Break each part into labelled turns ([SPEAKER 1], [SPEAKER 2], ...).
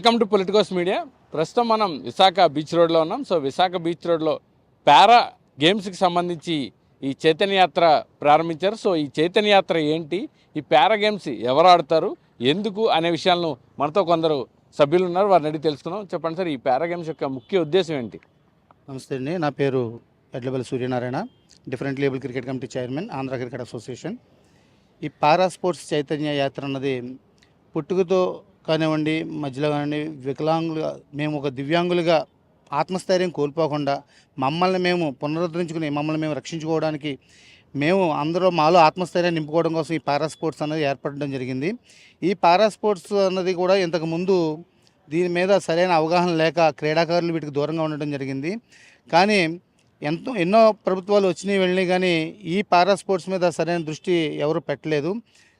[SPEAKER 1] Welcome to Politicos media. ప్రస్తుతం మనం Visakha beach రోడ్లో ఉన్నాం. సో విశాఖ బీచ్ రోడ్లో పారా గేమ్స్కి సంబంధించి ఈ చైతన్య యాత్ర ప్రారంభించారు. సో ఈ చైతన్య యాత్ర ఏంటి? ఈ పారా గేమ్స్ ఎవరు ఆడతారు? ఎందుకు? అనే విషయాలను మనతో కొందరు సభ్యులు ఉన్నారు. వారిని అడిగి తెలుసుకున్నాం చెప్పండి సార్ ఈ పారా గేమ్స్ యొక్క ముఖ్య ఉద్దేశం ఏంటి?
[SPEAKER 2] నమస్తే అండి. నా పేరు Edlaballi Suryanarayana differently label cricket committee chairman Andhra cricket association. ఈ పారా స్పోర్ట్స్ చైతన్య యాత్ర అన్నది పుట్టుకతో కానివ్వండి మధ్యలో కానివ్వండి వికలాంగులుగా మేము ఒక దివ్యాంగులుగా ఆత్మస్థైర్యం కోల్పోకుండా మమ్మల్ని మేము పునరుద్ధరించుకుని మమ్మల్ని మేము రక్షించుకోవడానికి మేము అందరూ మాలో ఆత్మస్థైర్యాన్ని నింపుకోవడం కోసం ఈ పారా స్పోర్ట్స్ అనేది ఏర్పడడం జరిగింది. ఈ పారా స్పోర్ట్స్ అన్నది కూడా ఇంతకు ముందు దీని మీద సరైన అవగాహన లేక క్రీడాకారులు వీటికి దూరంగా ఉండడం జరిగింది. కానీ ఎంతో ఎన్నో ప్రభుత్వాలు వచ్చినాయి వెళ్ళినాయి కానీ ఈ పారా స్పోర్ట్స్ మీద సరైన దృష్టి ఎవరు పెట్టలేదు.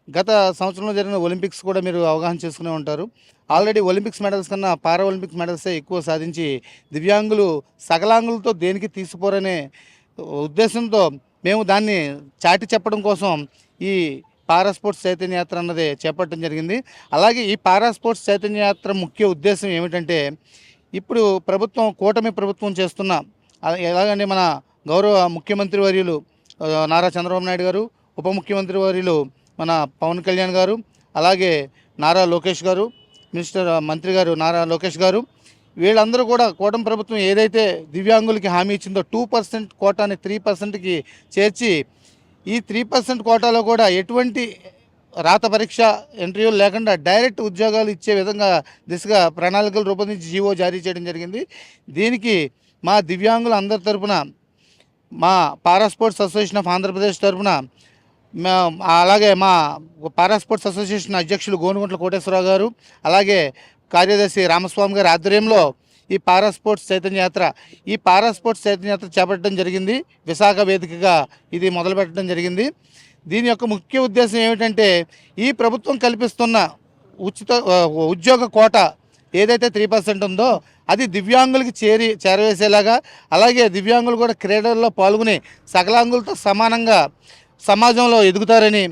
[SPEAKER 2] గత సంవత్సరంలో జరిగిన ఒలింపిక్స్ కూడా మీరు అవగాహన చేసుకునే ఉంటారు. ఆల్రెడీ ఒలింపిక్స్ మెడల్స్ కన్నా పారా ఒలింపిక్స్ మెడల్సే ఎక్కువ సాధించి దివ్యాంగులు సకలాంగులతో దేనికి తీసుకోరనే ఉద్దేశంతో మేము దాన్ని చాటి చెప్పడం కోసం ఈ పారా స్పోర్ట్స్ చైతన్య యాత్ర అన్నది చేపట్టడం జరిగింది. అలాగే ఈ పారా స్పోర్ట్స్ చైతన్య యాత్ర ముఖ్య ఉద్దేశం ఏమిటంటే ఇప్పుడు ప్రభుత్వం కూటమి ప్రభుత్వం చేస్తున్న అలా- ఎలాగంటే మన గౌరవ ముఖ్యమంత్రి వర్యులు నారా చంద్రబాబు నాయుడు గారు ఉప ముఖ్యమంత్రి వర్యులు మన పవన్ కళ్యాణ్ గారు అలాగే నారా లోకేష్ గారు మినిస్టర్ మంత్రి గారు నారా లోకేష్ గారు వీళ్ళందరూ కూడా కూటమి ప్రభుత్వం ఏదైతే దివ్యాంగులకి హామీ ఇచ్చిందో టూ పర్సెంట్ కోటాని త్రీ పర్సెంట్కి చేర్చి ఈ త్రీ పర్సెంట్ కోటాలో కూడా ఎటువంటి రాత పరీక్ష ఇంటర్వ్యూలు లేకుండా డైరెక్ట్ ఉద్యోగాలు ఇచ్చే విధంగా దిశగా ప్రణాళికలు రూపొందించి జీవో జారీ చేయడం జరిగింది. దీనికి మా దివ్యాంగుల అందరి తరపున మా para sports association of Andhra Pradesh తరపున అలాగే మా పారా స్పోర్ట్స్ అసోసియేషన్ అధ్యక్షులు గోనుగుంట్ల కోటేశ్వరరావు గారు అలాగే కార్యదర్శి రామస్వామి గారి ఆధ్వర్యంలో ఈ పారా స్పోర్ట్స్ చైతన్య యాత్ర ఈ పారా స్పోర్ట్స్ చైతన్య యాత్ర చేపట్టడం జరిగింది. విశాఖ వేదికగా ఇది మొదలుపెట్టడం జరిగింది. దీని యొక్క ముఖ్య ఉద్దేశం ఏమిటంటే ఈ ప్రభుత్వం కల్పిస్తున్న ఉచిత ఉద్యోగ కోట ఏదైతే త్రీ పర్సెంట్ ఉందో అది దివ్యాంగులకి చేరి చేరవేసేలాగా అలాగే దివ్యాంగులు కూడా క్రీడల్లో పాల్గొని సకలాంగులతో సమానంగా సమాజంలో ఎదుగుతారని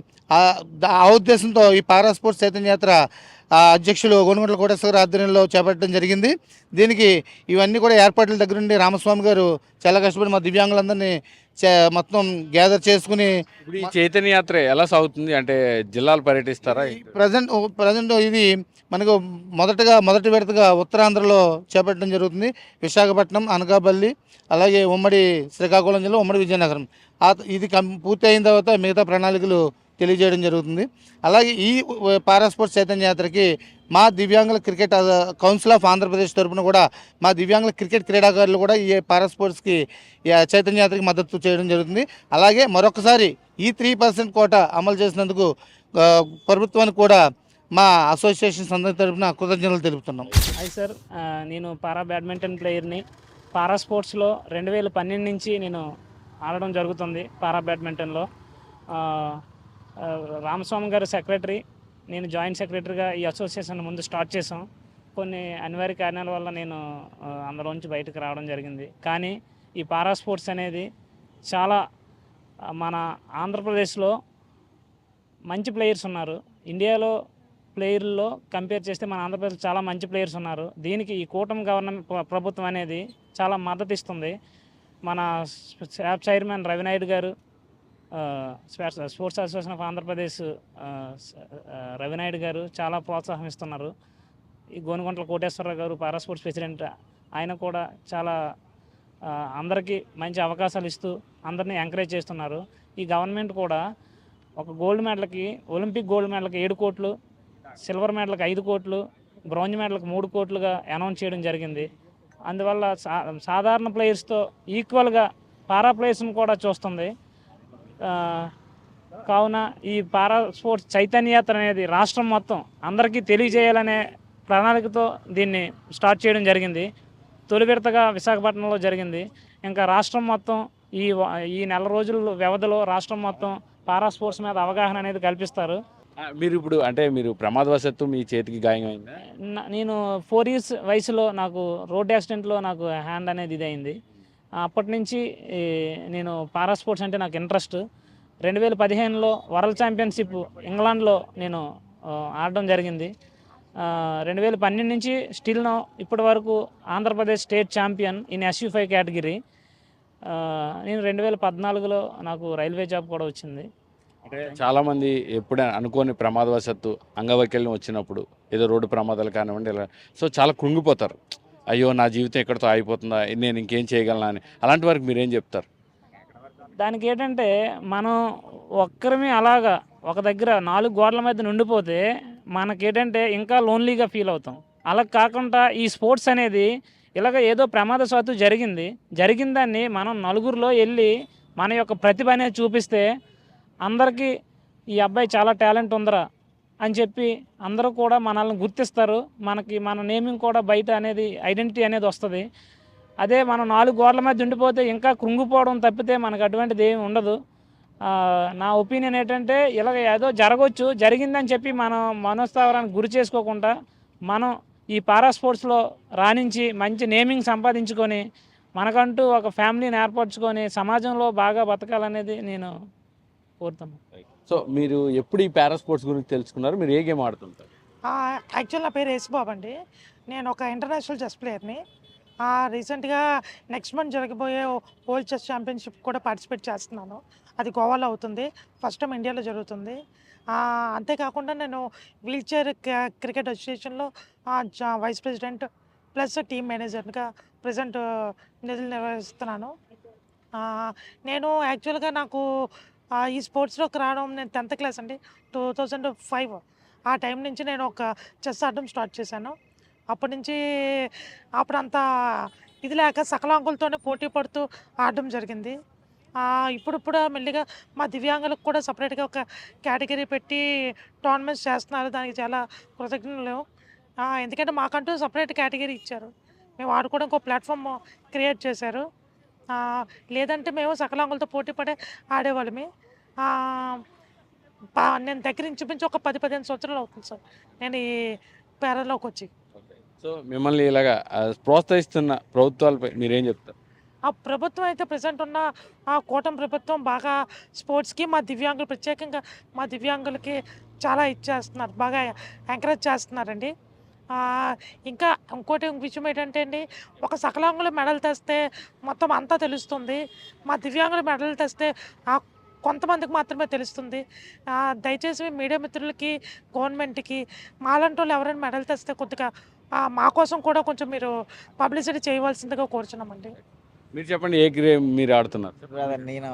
[SPEAKER 2] ఆ ఉద్దేశంతో ఈ పారా స్పోర్ట్స్ చైతన్య యాత్ర అధ్యక్షులు గోనుగుంట్ల కోటేశ్వర ఆధ్వర్యంలో చేపట్టడం జరిగింది. దీనికి ఇవన్నీ కూడా ఏర్పాట్ల దగ్గర నుండి రామస్వామి గారు చాలా కష్టపడి మా దివ్యాంగులందరినీ మొత్తం గ్యాదర్ చేసుకుని
[SPEAKER 1] ఇప్పుడు ఈ చైతన్య యాత్ర ఎలా సాగుతుంది? అంటే జిల్లాలు పర్యటిస్తారా?
[SPEAKER 2] ప్రజెంట్ ప్రజెంట్ ఇది మనకు మొదటగా మొదటి విడతగా ఉత్తరాంధ్రలో చేపట్టడం జరుగుతుంది. విశాఖపట్నం అనకాపల్లి అలాగే ఉమ్మడి శ్రీకాకుళం జిల్లా ఉమ్మడి విజయనగరం. ఇది కం పూర్తి అయిన తర్వాత మిగతా ప్రణాళికలు తెలియజేయడం జరుగుతుంది. అలాగే ఈ పారాస్పోర్ట్స్ చైతన్య యాత్రకి మా దివ్యాంగుల క్రికెట్ కౌన్సిల్ ఆఫ్ ఆంధ్రప్రదేశ్ తరపున కూడా మా దివ్యాంగుల క్రికెట్ క్రీడాకారులు కూడా ఈ పారాస్పోర్ట్స్కి చైతన్య యాత్రకి మద్దతు చేయడం జరుగుతుంది. అలాగే మరొకసారి ఈ త్రీ పర్సెంట్ కోట అమలు చేసినందుకు ప్రభుత్వానికి కూడా మా అసోసియేషన్ సందర్భ తరఫున కృతజ్ఞతలు తెలుపుతున్నాం.
[SPEAKER 3] Hi sir. నేను పారా బ్యాడ్మింటన్ ప్లేయర్ని. పారా స్పోర్ట్స్లో రెండు వేల పన్నెండు నుంచి నేను ఆడడం జరుగుతుంది పారా బ్యాడ్మింటన్లో. రామస్వామి గారు సెక్రటరీ నేను జాయింట్ సెక్రటరీగా ఈ అసోసియేషన్ ముందు స్టార్ట్ చేసాం కొన్ని అనివార్య కారణాల వల్ల నేను అందులోంచి బయటకు రావడం జరిగింది. కానీ ఈ పారా స్పోర్ట్స్ అనేది చాలా మన ఆంధ్రప్రదేశ్లో మంచి ప్లేయర్స్ ఉన్నారు. ఇండియాలో ప్లేయర్లో కంపేర్ చేస్తే మన ఆంధ్రప్రదేశ్ చాలా మంచి ప్లేయర్స్ ఉన్నారు. దీనికి ఈ కూటమి గవర్నమెంట్ ప్రభుత్వం అనేది చాలా మద్దతు ఇస్తుంది మన స్టాఫ్ చైర్మన్ రవినాయుడు గారు sports association of Andhra Pradesh Ravi Naidu గారు చాలా ప్రోత్సాహం ఇస్తున్నారు. ఈ గోనుగుంట్ల కోటేశ్వరరావు గారు పారా స్పోర్ట్స్ ప్రెసిడెంట్ ఆయన కూడా చాలా అందరికీ మంచి అవకాశాలు ఇస్తూ అందరినీ ఎంకరేజ్ చేస్తున్నారు. ఈ గవర్నమెంట్ కూడా ఒక గోల్డ్ మెడల్కి ఒలింపిక్ గోల్డ్ మెడల్కి ఏడు కోట్లు సిల్వర్ మెడల్కి ఐదు కోట్లు బ్రాంజ్ మెడల్కి మూడు కోట్లుగా అనౌన్స్ చేయడం జరిగింది. అందువల్ల సా సాధారణ ప్లేయర్స్తో ఈక్వల్గా పారా ప్లేయర్స్ని కూడా చూస్తుంది. కావున ఈ పారా స్పోర్ట్స్ చైతన్యయాత్ర అనేది రాష్ట్రం మొత్తం అందరికీ తెలియజేయాలనే ప్రణాళికతో దీన్ని స్టార్ట్ చేయడం జరిగింది. తొలి విడతగా విశాఖపట్నంలో జరిగింది. ఇంకా రాష్ట్రం మొత్తం ఈ ఈ నెల రోజుల వ్యవధిలో రాష్ట్రం మొత్తం పారా స్పోర్ట్స్ మీద అవగాహన అనేది కల్పిస్తారు.
[SPEAKER 1] మీరు ఇప్పుడు అంటే మీరు ప్రమాదవశత్తు మీ చేతికి గాయం
[SPEAKER 3] అయిందా నేను ఫోర్ ఇయర్స్ వయసులో నాకు రోడ్ యాక్సిడెంట్లో నాకు హ్యాండ్ అనేది ఇదైంది. అప్పటి నుంచి నేను పారా స్పోర్ట్స్ అంటే నాకు ఇంట్రెస్ట్. రెండు వేల పదిహేనులో వరల్డ్ ఛాంపియన్షిప్ ఇంగ్లాండ్లో నేను ఆడడం జరిగింది. రెండు వేల పన్నెండు నుంచి స్టిల్ నో ఇప్పటి వరకు Andhra Pradesh state champion in SU five category. నేను రెండు వేల పద్నాలుగులో నాకు రైల్వే జాబ్ కూడా వచ్చింది.
[SPEAKER 1] అంటే చాలా మంది ఎప్పుడే అనుకోని ప్రమాదవశత్తు అంగవైకల్యం వచ్చినప్పుడు ఏదో రోడ్డు ప్రమాదాలు కానివ్వండి ఇలా సో చాలా కృంగిపోతారు. అయ్యో నా జీవితం ఎక్కడితో ఆగిపోతుందా? నేను ఇంకేం చేయగలనా అని. అలాంటి వారికి మీరేం చెప్తారు?
[SPEAKER 3] దానికి ఏంటంటే మనం ఒక్కరిమే అలాగా ఒక దగ్గర నాలుగు గోడల మధ్య నుండిపోతే మనకేంటంటే ఇంకా లోన్లీగా ఫీల్ అవుతాం. అలా కాకుండా ఈ స్పోర్ట్స్ అనేది ఇలాగ ఏదో ప్రమాదవశాత్తు జరిగింది. జరిగిన దాన్ని మనం నలుగురిలో వెళ్ళి మన యొక్క ప్రతిభ అనేది చూపిస్తే అందరికీ ఈ అబ్బాయి చాలా టాలెంట్ ఉందిరా అని చెప్పి అందరూ కూడా మనల్ని గుర్తిస్తారు. మనకి మన నేమింగ్ కూడా బయట అనేది ఐడెంటిటీ అనేది వస్తుంది. అదే మనం నాలుగు గోడల మధ్య ఉండిపోతే ఇంకా కృంగిపోవడం తప్పితే మనకు అటువంటిది ఏమి ఉండదు. నా ఒపీనియన్ ఏంటంటే ఇలాగ ఏదో జరగవచ్చు జరిగిందని చెప్పి మనం మనోస్థావరానికి గురి చేసుకోకుండా మనం ఈ పారా స్పోర్ట్స్లో రాణించి మంచి నేమింగ్ సంపాదించుకొని మనకంటూ ఒక ఫ్యామిలీని ఏర్పరచుకొని సమాజంలో బాగా బతకాలనేది నేను కోరుతున్నాను
[SPEAKER 1] సో మీరు ఎప్పుడు ఈ పారా స్పోర్ట్స్ గురించి తెలుసుకున్నారు? మీరు ఏ గేమ్ ఆడుతుంటారు?
[SPEAKER 4] యాక్చువల్ నా పేరు యేసుబాబు అండి. నేను ఒక ఇంటర్నేషనల్ చెస్ ప్లేయర్ని. రీసెంట్గా నెక్స్ట్ మంత్ జరగబోయే వరల్డ్ చెస్ ఛాంపియన్షిప్ కూడా పార్టిసిపేట్ చేస్తున్నాను. అది గోవాలో అవుతుంది. ఫస్ట్ టైం ఇండియాలో జరుగుతుంది. ఆ, అంతేకాకుండా నేను వీల్ చైర్ క్రికెట్ అసోసియేషన్లో వైస్ ప్రెసిడెంట్ ప్లస్ టీమ్ మేనేజర్గా ప్రజెంట్ నిధులు నిర్వహిస్తున్నాను. ఆ, నేను యాక్చువల్గా నాకు ఈ స్పోర్ట్స్లోకి రావడం నేను టెన్త్ క్లాస్ అండి. టూ థౌజండ్ ఫైవ్ ఆ టైం నుంచి నేను ఒక చెస్ ఆడడం స్టార్ట్ చేశాను. అప్పటి నుంచి అప్పుడు ఇది లేక సకలాంగులతోనే పోటీ పడుతూ ఆడడం జరిగింది. ఇప్పుడిప్పుడు మెల్లిగా మా దివ్యాంగులకు కూడా సపరేట్గా ఒక కేటగిరీ పెట్టి టోర్నమెంట్స్ చేస్తున్నారు. దానికి చాలా కృతజ్ఞతలు. ఎందుకంటే మాకంటూ సపరేట్ కేటగిరీ ఇచ్చారు. మేము ఆడుకోవడానికి ఒక ప్లాట్ఫామ్ క్రియేట్ చేశారు. లేదంటే మేము సకలాంగులతో పోటీ పడే ఆడేవాళ్ళమి. నేను దగ్గర ఇంచుమించు ఒక పది పదిహేను సంవత్సరాలు అవుతుంది సార్. నేను ఈ పేరలోకి వచ్చి.
[SPEAKER 1] సో మిమ్మల్ని ఇలాగా ప్రోత్సహిస్తున్న ప్రభుత్వాలపై మీరేం చెప్తారు?
[SPEAKER 4] ఆ ప్రభుత్వం అయితే ప్రజెంట్ ఉన్న ఆ కూటమి ప్రభుత్వం బాగా స్పోర్ట్స్కి మా దివ్యాంగులు ప్రత్యేకంగా మా దివ్యాంగులకి చాలా ఇచ్చేస్తున్నారు బాగా ఎంకరేజ్ చేస్తున్నారండి. ఇంకా ఇంకోటి విషయం ఏంటంటే అండి ఒక సకలాంగుల మెడల్ తెస్తే మొత్తం అంతా తెలుస్తుంది. మా దివ్యాంగుల మెడల్ తెస్తే ఆ కొంతమందికి మాత్రమే తెలుస్తుంది. దయచేసి మీడియా మిత్రులకి గవర్నమెంట్కి మాలాంటి వాళ్ళు ఎవరైనా మెడల్ తెస్తే కొద్దిగా మా కోసం కూడా కొంచెం మీరు పబ్లిసిటీ చేయవలసిందిగా కోరుచున్నామండి.
[SPEAKER 1] మీరు చెప్పండి ఏ గేమ్ మీరు ఆడుతున్నారు?
[SPEAKER 5] బ్రదర్ నేను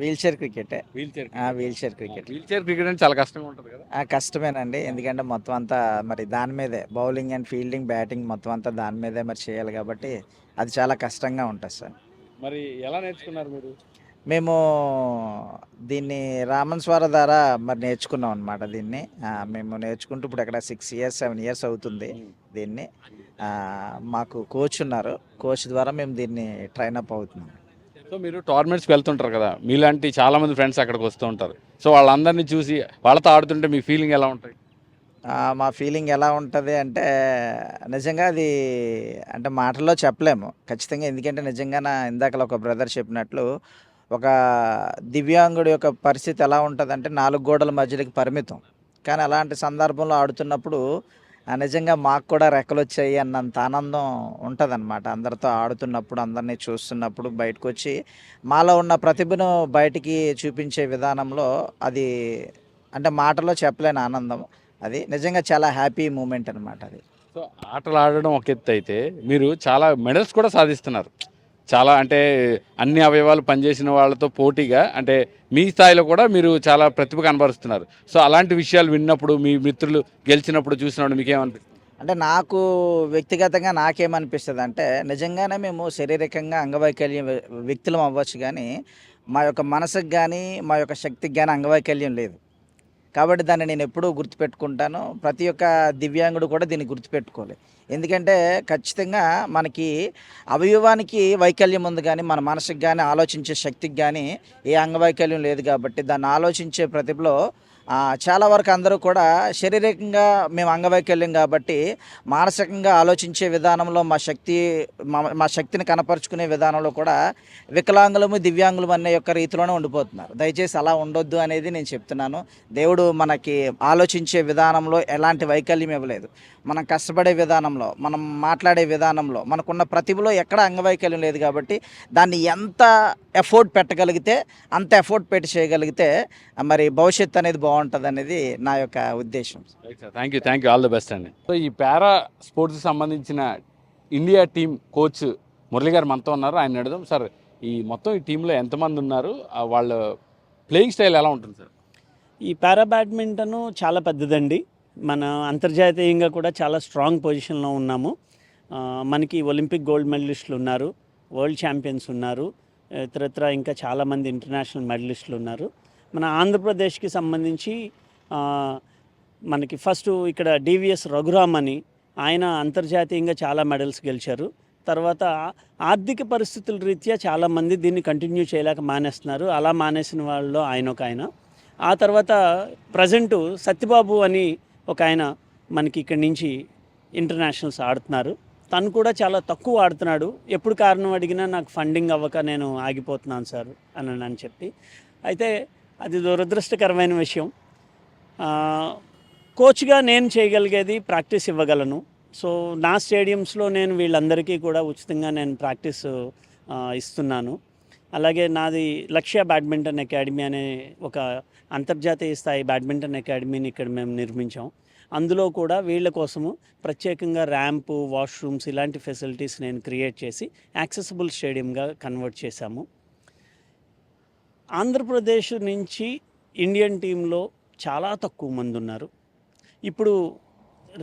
[SPEAKER 5] wheelchair cricket.
[SPEAKER 1] Wheelchair
[SPEAKER 5] wheelchair cricket.
[SPEAKER 1] Wheelchair cricket అంటే చాలా కష్టంగా ఉంటుంది కదా?
[SPEAKER 5] కష్టమేనండి. ఎందుకంటే మొత్తం అంతా మరి దాని మీదే బౌలింగ్ అండ్ ఫీల్డింగ్ బ్యాటింగ్ మొత్తం అంతా దాని మీదే మరి చేయాలి కాబట్టి అది చాలా కష్టంగా ఉంటుంది సార్.
[SPEAKER 1] మరి ఎలా నేర్చుకున్నారు మీరు?
[SPEAKER 5] మేము దీన్ని రామన్ స్వార ద్వారా మరి నేర్చుకున్నాం అనమాట దీన్ని. మేము నేర్చుకుంటూ ఇప్పుడు అక్కడ సిక్స్ ఇయర్స్ సెవెన్ ఇయర్స్ అవుతుంది దీన్ని. ఆ, మాకు కోచ్ ఉన్నారు. కోచ్ ద్వారా మేము దీన్ని ట్రైన్ అప్ అవుతున్నాం.
[SPEAKER 1] సో మీరు టోర్నమెంట్స్కి వెళ్తుంటారు కదా మీలాంటి చాలా మంది ఫ్రెండ్స్ అక్కడికి వస్తూ ఉంటారు. సో వాళ్ళందరినీ చూసి వాళ్ళతో ఆడుతుంటే మీ ఫీలింగ్ ఎలా ఉంటుంది
[SPEAKER 5] మా ఫీలింగ్ ఎలా ఉంటుంది అంటే నిజంగా అది అంటే మాటల్లో చెప్పలేము. ఖచ్చితంగా ఎందుకంటే నిజంగా నా ఇందాకలా ఒక బ్రదర్ చెప్పినట్లు ఒక దివ్యాంగుడి యొక్క పరిస్థితి ఎలా ఉంటుంది అంటే నాలుగు గోడల మధ్యలోకి పరిమితం. కానీ అలాంటి సందర్భంలో ఆడుతున్నప్పుడు నిజంగా మాకు కూడా రెక్కలు వచ్చాయి అన్నంత ఆనందం ఉంటుంది అందరితో ఆడుతున్నప్పుడు అందరినీ చూస్తున్నప్పుడు బయటకు వచ్చి మాలో ఉన్న ప్రతిభను బయటికి చూపించే విధానంలో అది అంటే మాటలో చెప్పలేని ఆనందం అది. నిజంగా చాలా హ్యాపీ మూమెంట్ అనమాట అది.
[SPEAKER 1] సో ఆటలు ఆడడం ఒక ఎత్తు అయితే మీరు చాలా మెడల్స్ కూడా సాధిస్తున్నారు. చాలా అంటే అన్ని అవయవాలు పనిచేసిన వాళ్ళతో పోటీగా అంటే మీ స్థాయిలో కూడా మీరు చాలా ప్రతిభ కనబరుస్తున్నారు. సో అలాంటి విషయాలు విన్నప్పుడు మీ మిత్రులు గెలిచినప్పుడు చూసినప్పుడు మీకేమనిపిస్తుంది?
[SPEAKER 5] అంటే నాకు వ్యక్తిగతంగా నాకేమనిపిస్తుంది అంటే నిజంగానే మేము శారీరకంగా అంగవైకల్యం వ్యక్తులం అవ్వచ్చు కానీ మా యొక్క మనసుకు కానీ మా యొక్క శక్తికి కానీ అంగవైకల్యం లేదు. కాబట్టి దాన్ని నేను ఎప్పుడూ గుర్తుపెట్టుకుంటాను. ప్రతి ఒక్క దివ్యాంగుడు కూడా దీన్ని గుర్తుపెట్టుకోవాలి. ఎందుకంటే ఖచ్చితంగా మనకి అవయవానికి వైకల్యం ఉంది కానీ మన మనసుకు కానీ ఆలోచించే శక్తికి కానీ ఏ అంగవైకల్యం లేదు కాబట్టి దాన్ని ఆలోచించే ప్రతిభలో చాలా వరకు అందరూ కూడా శారీరకంగా మేము అంగవైకల్యం కాబట్టి మానసికంగా ఆలోచించే విధానంలో మా శక్తి మా మా శక్తిని కనపరుచుకునే విధానంలో కూడా వికలాంగులము దివ్యాంగులం అనే యొక్క రీతిలోనే ఉండిపోతున్నారు. దయచేసి అలా ఉండొద్దు అనేది నేను చెప్తున్నాను. దేవుడు మనకి ఆలోచించే విధానంలో ఎలాంటి వైకల్యం ఇవ్వలేదు. మనం కష్టపడే విధానంలో మనం మాట్లాడే విధానంలో మనకున్న ప్రతిభలో ఎక్కడ అంగవైకల్యం లేదు కాబట్టి దాన్ని ఎంత ఎఫోర్ట్ పెట్టగలిగితే అంత ఎఫోర్ట్ పెట్టి చేయగలిగితే మరి భవిష్యత్తు అనేది బాగుంటుంది అనేది నా యొక్క ఉద్దేశం.
[SPEAKER 1] Thank you thank you all the best అండి. సో ఈ పారా స్పోర్ట్స్కి సంబంధించిన ఇండియా టీం కోచ్ మురళి గారు మనతో ఉన్నారు. ఆయన అడుగుదాం. సార్ ఈ మొత్తం ఈ టీంలో ఎంతమంది ఉన్నారు? వాళ్ళ ప్లేయింగ్ స్టైల్ ఎలా ఉంటుంది సార్
[SPEAKER 6] ఈ పారా బ్యాడ్మింటన్ చాలా పెద్దదండి. మన అంతర్జాతీయంగా కూడా చాలా స్ట్రాంగ్ పొజిషన్లో ఉన్నాము. మనకి ఒలింపిక్ గోల్డ్ మెడలిస్టులు ఉన్నారు వరల్డ్ ఛాంపియన్స్ ఉన్నారు ఇతరత్ర ఇంకా చాలామంది ఇంటర్నేషనల్ మెడలిస్టులు ఉన్నారు. మన ఆంధ్రప్రదేశ్కి సంబంధించి మనకి ఫస్ట్ ఇక్కడ డివిఎస్ రఘురామ్ అని ఆయన అంతర్జాతీయంగా చాలా మెడల్స్ గెలిచారు. తర్వాత ఆర్థిక పరిస్థితుల రీత్యా చాలామంది దీన్ని కంటిన్యూ చేయలేక మానేస్తున్నారు. అలా మానేసిన వాళ్ళలో ఆయన ఒక ఆయన. ఆ తర్వాత ప్రజెంటు సత్యబాబు అని ఒక ఆయన మనకి ఇక్కడి నుంచి ఇంటర్నేషనల్స్ ఆడుతున్నారు. తను కూడా చాలా తక్కువ ఆడుతున్నాడు. ఎప్పుడు కారణం అడిగినా నాకు ఫండింగ్ అవ్వక నేను ఆగిపోతున్నాను సార్ అని అని చెప్పి. అయితే అది దురదృష్టకరమైన విషయం. కోచ్గా నేను చేయగలిగేది ప్రాక్టీస్ ఇవ్వగలను. సో నా స్టేడియంస్లో నేను వీళ్ళందరికీ కూడా ఉచితంగా నేను ప్రాక్టీస్ ఇస్తున్నాను. అలాగే నాది లక్ష్య బ్యాడ్మింటన్ అకాడమీ అనే ఒక అంతర్జాతీయ స్థాయి బ్యాడ్మింటన్ అకాడమీని ఇక్కడ మేము నిర్మించాం. అందులో కూడా వీళ్ళ కోసము ప్రత్యేకంగా ర్యాంపు వాష్రూమ్స్ ఇలాంటి ఫెసిలిటీస్ నేను క్రియేట్ చేసి యాక్సెసిబుల్ స్టేడియంగా కన్వర్ట్ చేశాము. ఆంధ్రప్రదేశ్ నుంచి ఇండియన్ టీంలో చాలా తక్కువ మంది ఉన్నారు. ఇప్పుడు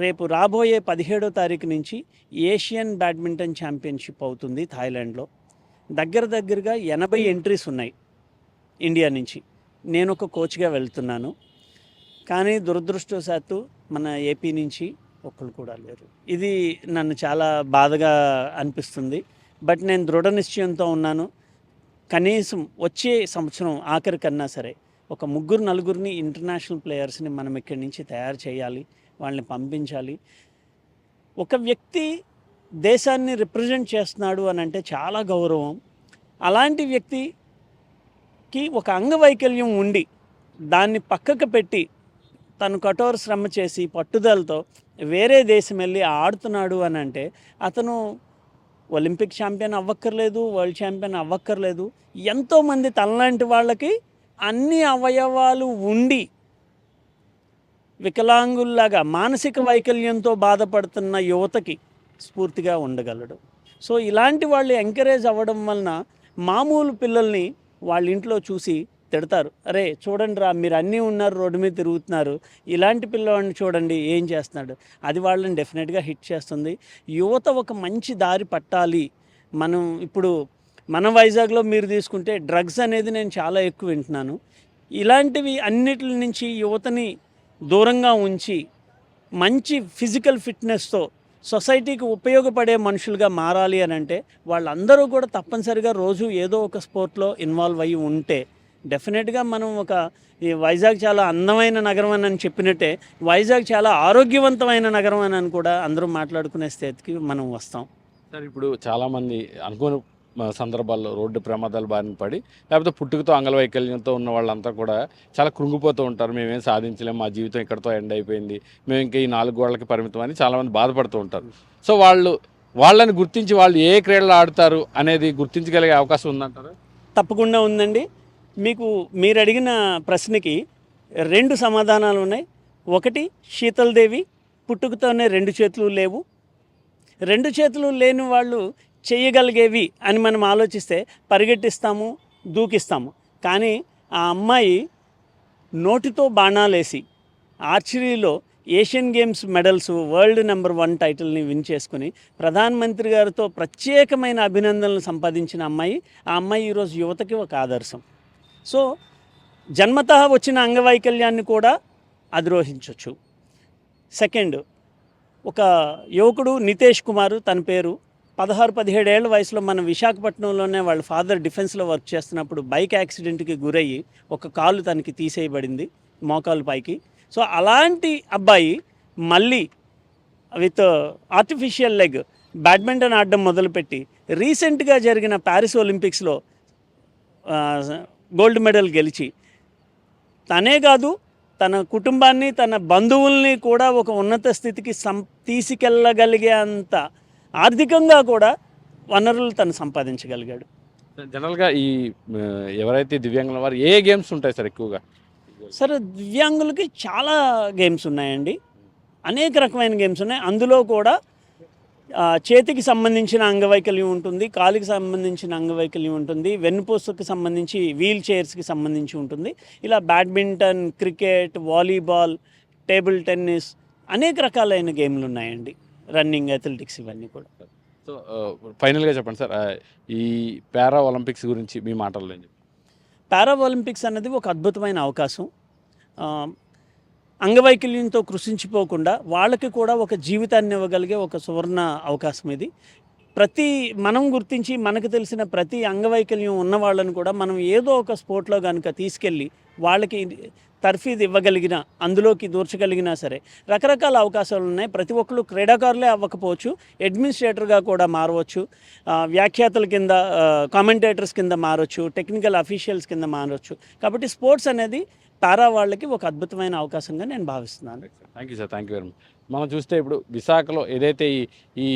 [SPEAKER 6] రేపు రాబోయే పదిహేడో తారీఖు నుంచి ఏషియన్ బ్యాడ్మింటన్ ఛాంపియన్షిప్ అవుతుంది థాయిలాండ్లో. దగ్గర దగ్గరగా ఎనభై ఎంట్రీస్ ఉన్నాయి ఇండియా నుంచి. నేను ఒక కోచ్గా వెళ్తున్నాను. కానీ దురదృష్టవశాత్తు మన ఏపీ నుంచి ఒక్కరు కూడా లేరు. ఇది నన్ను చాలా బాధగా అనిపిస్తుంది. బట్ నేను దృఢ నిశ్చయంతో ఉన్నాను. కనీసం వచ్చే సంవత్సరం ఆఖరి కన్నా సరే ఒక ముగ్గురు నలుగురిని ఇంటర్నేషనల్ ప్లేయర్స్ని మనం ఇక్కడి నుంచి తయారు చేయాలి వాళ్ళని పంపించాలి. ఒక వ్యక్తి దేశాన్ని రిప్రజెంట్ చేస్తున్నాడు అని అంటే చాలా గౌరవం. అలాంటి వ్యక్తి వ్యక్తికి ఒక అంగవైకల్యం ఉండి దాన్ని పక్కకు పెట్టి తను కఠోర శ్రమ చేసి పట్టుదలతో వేరే దేశం వెళ్ళి ఆడుతున్నాడు అని అంటే అతను ఒలింపిక్ ఛాంపియన్ అవ్వక్కర్లేదు వరల్డ్ ఛాంపియన్ అవ్వక్కర్లేదు. ఎంతోమంది తనలాంటి వాళ్ళకి అన్ని అవయవాలు ఉండి వికలాంగుల్లాగా మానసిక వైకల్యంతో బాధపడుతున్న యువతకి స్ఫూర్తిగా ఉండగలడు. సో ఇలాంటి వాళ్ళు ఎంకరేజ్ అవ్వడం వలన మామూలు పిల్లల్ని వాళ్ళ ఇంట్లో చూసి తిడతారు. అరే చూడండి రా మీరు అన్నీ ఉన్నారు రోడ్డు మీద తిరుగుతున్నారు. ఇలాంటి పిల్లవాడిని చూడండి ఏం చేస్తున్నాడు? అది వాళ్ళని డెఫినెట్గా హిట్ చేస్తుంది. యువత ఒక మంచి దారి పట్టాలి. మనం ఇప్పుడు మన వైజాగ్లో మీరు తీసుకుంటే డ్రగ్స్ అనేది నేను చాలా ఎక్కువ వింటున్నాను. ఇలాంటివి అన్నిటి నుంచి యువతని దూరంగా ఉంచి మంచి ఫిజికల్ ఫిట్నెస్తో సొసైటీకి ఉపయోగపడే మనుషులుగా మారాలి అని అంటే వాళ్ళందరూ కూడా తప్పనిసరిగా రోజు ఏదో ఒక స్పోర్ట్లో ఇన్వాల్వ్ అయ్యి ఉంటే డెఫినెట్గా మనం ఒక ఈ వైజాగ్ చాలా అందమైన నగరం అని అని చెప్పినట్టే వైజాగ్ చాలా ఆరోగ్యవంతమైన నగరం అని అని కూడా అందరూ మాట్లాడుకునే స్థితికి మనం వస్తాం.
[SPEAKER 1] సార్ ఇప్పుడు చాలామంది అనుకోని సందర్భాల్లో రోడ్డు ప్రమాదాలు బారిన పడి లేకపోతే పుట్టుకతో అంగవైకల్యంతో ఉన్న వాళ్ళంతా కూడా చాలా కృంగిపోతూ ఉంటారు. మేమేం సాధించలేం మా జీవితం ఇక్కడతో ఎండ్ అయిపోయింది మేము ఇంకా ఈ నాలుగు గోడలకి పరిమితం అని చాలామంది బాధపడుతూ ఉంటారు. సో వాళ్ళు వాళ్ళని గుర్తించి వాళ్ళు ఏ క్రీడలు ఆడతారు అనేది గుర్తించగలిగే అవకాశం ఉందంటారు?
[SPEAKER 6] తప్పకుండా ఉందండి. మీకు మీరు అడిగిన ప్రశ్నకి రెండు సమాధానాలు ఉన్నాయి. ఒకటి శీతల్దేవి పుట్టుకతోనే రెండు చేతులు లేవు. రెండు చేతులు లేని వాళ్ళు చేయగలిగేవి అని మనం ఆలోచిస్తే పరిగెట్టిస్తాము దూకిస్తాము. కానీ ఆ అమ్మాయి నోటితో బాణాలేసి ఆర్చరీలో Asian games medals world number one టైటిల్ని win చేసుకుని ప్రధానమంత్రి గారితో ప్రత్యేకమైన అభినందనలు సంపాదించిన అమ్మాయి ఆ అమ్మాయి ఈరోజు యువతకి ఒక ఆదర్శం. సో జన్మత వచ్చిన అంగవైకల్యాన్ని కూడా అధిరోహించవచ్చు సెకండ్ ఒక యువకుడు నితేష్ కుమార్ తన పేరు పదహారు పదిహేడేళ్ళ వయసులో మన విశాఖపట్నంలోనే వాళ్ళ ఫాదర్ డిఫెన్స్లో వర్క్ చేస్తున్నప్పుడు బైక్ యాక్సిడెంట్కి గురయ్యి ఒక కాలు తనకి తీసేయబడింది మోకాలు పైకి. సో అలాంటి అబ్బాయి మళ్ళీ విత్ ఆర్టిఫిషియల్ లెగ్ బ్యాడ్మింటన్ ఆడడం మొదలుపెట్టి రీసెంట్గా జరిగిన ప్యారిస్ ఒలింపిక్స్లో గోల్డ్ మెడల్ గెలిచి తనే కాదు తన కుటుంబాన్ని తన బంధువుల్ని కూడా ఒక ఉన్నత స్థితికి సం తీసుకెళ్ళగలిగే అంత ఆర్థికంగా కూడా వనరులు తను సంపాదించగలిగాడు.
[SPEAKER 1] జనరల్గా ఈ ఎవరైతే దివ్యాంగుల వారు ఏ గేమ్స్ ఉంటాయి సార్ ఎక్కువగా?
[SPEAKER 6] సరే దివ్యాంగులకి చాలా గేమ్స్ ఉన్నాయండి. అనేక రకమైన గేమ్స్ ఉన్నాయి. అందులో కూడా చేతికి సంబంధించిన అంగవైకల్యం ఉంటుంది కాలికి సంబంధించిన అంగవైకల్యం ఉంటుంది వెన్నుపూసకి సంబంధించి వీల్ చైర్స్కి సంబంధించి ఉంటుంది. ఇలా badminton cricket volleyball table tennis అనేక రకాలైన గేమ్లు ఉన్నాయండి. రన్నింగ్ అథ్లెటిక్స్ ఇవన్నీ కూడా.
[SPEAKER 1] సో ఫైనల్గా చెప్పండి సార్ ఈ పారా ఒలింపిక్స్ గురించి మీ మాటల్లో?
[SPEAKER 6] పారా ఒలింపిక్స్ అన్నది ఒక అద్భుతమైన అవకాశం. అంగవైకల్యంతో కృషించిపోకుండా వాళ్ళకి కూడా ఒక జీవితాన్ని ఇవ్వగలిగే ఒక సువర్ణ అవకాశం ఇది. ప్రతి మనం గుర్తించి మనకు తెలిసిన ప్రతి అంగవైకల్యం ఉన్న వాళ్ళని కూడా మనం ఏదో ఒక స్పోర్ట్లో కనుక తీసుకెళ్ళి వాళ్ళకి తర్ఫీదు ఇవ్వగలిగిన అందులోకి దూర్చగలిగినా సరే రకరకాల అవకాశాలు ఉన్నాయి. ప్రతి ఒక్కరు క్రీడాకారులే అవ్వకపోవచ్చు అడ్మినిస్ట్రేటర్గా కూడా మారవచ్చు వ్యాఖ్యాతల కింద కామెంటేటర్స్ కింద మారవచ్చు టెక్నికల్ అఫీషియల్స్ కింద మారవచ్చు కాబట్టి స్పోర్ట్స్ అనేది పారా వాళ్ళకి ఒక అద్భుతమైన అవకాశంగా నేను భావిస్తున్నాను.
[SPEAKER 1] Thank you sir thank you very much మనం చూస్తే ఇప్పుడు విశాఖలో ఏదైతే ఈ ఈ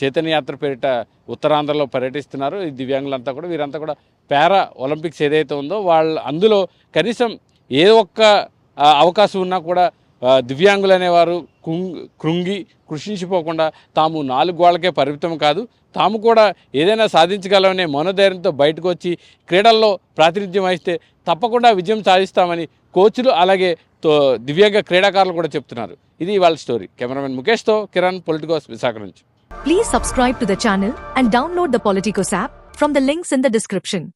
[SPEAKER 1] చైతన్యయాత్ర పేరిట ఉత్తరాంధ్రలో పర్యటిస్తున్నారో ఈ దివ్యాంగులంతా కూడా వీరంతా కూడా పారా ఒలింపిక్స్ ఏదైతే ఉందో వాళ్ళు అందులో కనీసం ఏ ఒక్క అవకాశం ఉన్నా కూడా దివ్యాంగులు అనేవారు కృంగి కృషించిపోకుండా తాము నాలుగు గోళ్ళకే పరిమితం కాదు. తాము కూడా ఏదైనా సాధించగలమనే మనోధైర్యంతో బయటకు వచ్చి క్రీడల్లో ప్రాతినిధ్యం వహిస్తే తప్పకుండా విజయం సాధిస్తామని కోచ్లు అలాగే తో దివ్యాంగ క్రీడాకారులు కూడా చెప్తున్నారు. ఇది వాళ్ళ స్టోరీ. కెమెరామెన్ ముఖేష్తో కిరణ్ పొలిటికోస్ విశాఖ నుంచి.
[SPEAKER 7] Please subscribe to the channel and download the Politikos app from the links in the description